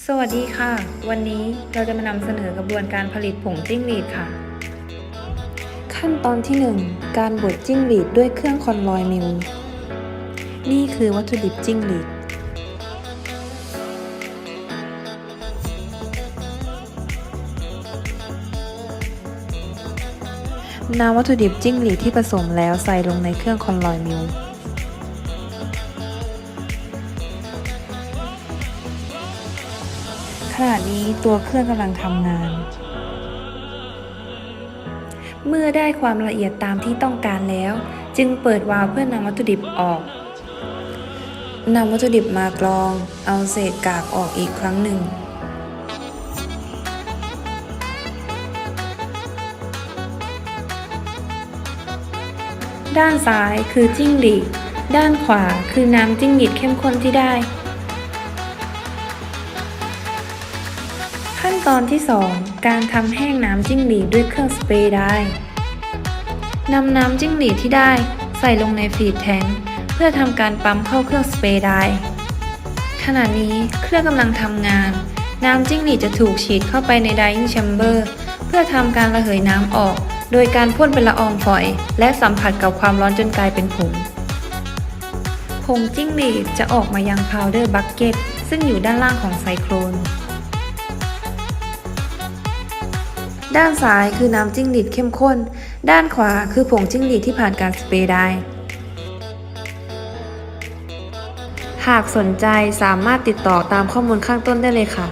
สวัสดีค่ะ วันนี้เราจะมานำเสนอกระบวนการผลิตผงจิ้งหรีดค่ะ ขั้นตอนที่ 1 การบดจิ้งหรีดด้วยเครื่องคอนลอยมิลนี่คือวัตถุดิบจิ้งหรีด นำวัตถุดิบจิ้งหรีดที่ผสมแล้วใส่ลงในเครื่องคอนลอยมิล ขณะนี้ตัวเครื่องกำลังทำงาน เมื่อได้ความละเอียดตามที่ต้องการแล้ว จึงเปิดวาล์วเพื่อนำวัตถุดิบออกนำวัตถุดิบมากรอง เอาเศษกากออกอีกครั้งหนึ่ง ด้านซ้ายคือจิ้งหรีดด้านขวาคือน้ำจิ้งหรีดเข้มข้นที่ได้ ขั้นตอนที่ 2 การทำแห้งน้ำจิ้งหรีดด้วยเครื่องสเปรย์ได้นำน้ำจิ้งหรีดที่ได้ใส่ลงในฟีดแทงเพื่อทำการปั๊มเข้าเครื่องสเปรย์ได้ขณะนี้เครื่องกำลังทำงาน น้ำจิ้งหรีดจะถูกฉีดเข้าไปใน drying chamber เพื่อทำการระเหยน้ำออก โดยการพ่นเป็นละอองฝอย และสัมผัสกับความร้อนจนกลายเป็นผงผงจิ้งหรีดจะออกมายัง powder bucket ซึ่งอยู่ด้านล่างของไซโครน ด้านซ้ายคือน้ำจิ้งหรีดเข้มข้น ด้านขวาคือผงจิ้งหรีดที่ผ่านการสเปรย์ได้ หากสนใจสามารถติดต่อตามข้อมูลข้างต้นได้เลยค่ะ